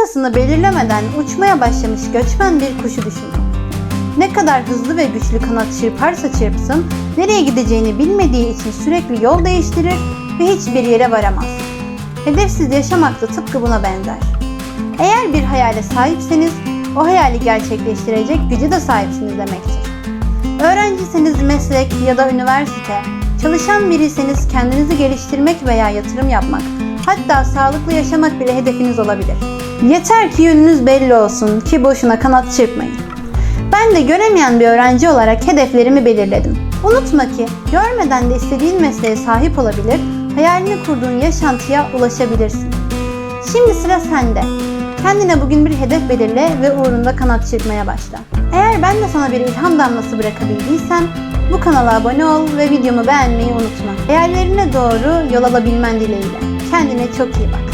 Rotasını belirlemeden uçmaya başlamış göçmen bir kuşu düşünün. Ne kadar hızlı ve güçlü kanat çırparsa çırpsın, nereye gideceğini bilmediği için sürekli yol değiştirir ve hiçbir yere varamaz. Hedefsiz yaşamak da tıpkı buna benzer. Eğer bir hayale sahipseniz, o hayali gerçekleştirecek güce de sahipsiniz demektir. Öğrenciseniz meslek ya da üniversite, çalışan biriyseniz kendinizi geliştirmek veya yatırım yapmak, hatta sağlıklı yaşamak bile hedefiniz olabilir. Yeter ki yönünüz belli olsun ki boşuna kanat çırpmayın. Ben de göremeyen bir öğrenci olarak hedeflerimi belirledim. Unutma ki görmeden de istediğin mesleğe sahip olabilir, hayalini kurduğun yaşantıya ulaşabilirsin. Şimdi sıra sende. Kendine bugün bir hedef belirle ve uğrunda kanat çırpmaya başla. Eğer ben de sana bir ilham damlası bırakabildiysem bu kanala abone ol ve videomu beğenmeyi unutma. Hayallerine doğru yol alabilmen dileğiyle. Kendine çok iyi bak.